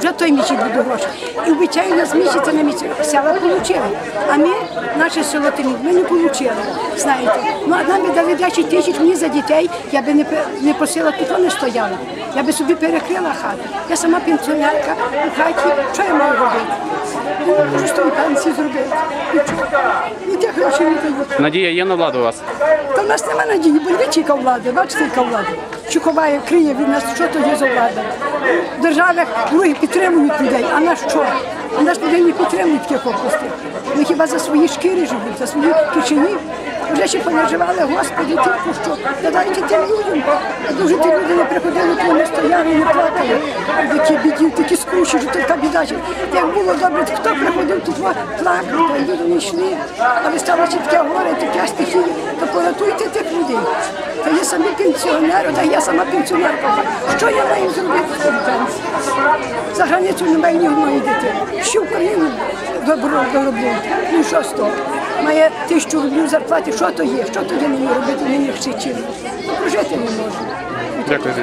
вже той місяць буду гроші. І обіцяю нас місяця на місяць. Села отримали. А ми, наше село ми не отримали. Знаєте, ну одна би дали 10 тисяч мені за дітей, я би не, не просила, тут не стояла. Я би собі перекрила хату. Я сама пенсіонерка у хаті, що я маю робити? Ну, можу з тої пенсії зробити. І ті гроші не дають. Надія є на владу у вас? Та в нас нема надії, бо дивіться, яка влада, бачите, яка влада. Що ховає, криє від нас, що то є за влада. В державах другі підтримують людей, а нас що? А нас людей не підтримують таких областей. Ми хіба за свої шкіри живуть, за свої кишені. Вже ще понаживали, Господи, тільки що. Та тим людям. Дуже ті люди не приходили, то не стояли, не плакали. Такі біді, такі скручі, що така біда. Як було добре, хто приходив, тут плакав, люди не йшли. Але сталося таке горе, таке стихія, то порятуйте тих людей. Самі пенсіонери, та я сама пенсіонерка. Що я маю зробити в пенсії? За границю не маю ні одної дитини. Що Україну добро доробити? Ну що з того? Має тисячу рублів зарплати, що то є? Що тоді мені робити, мені вчити? Прожити не можу. Дякую за.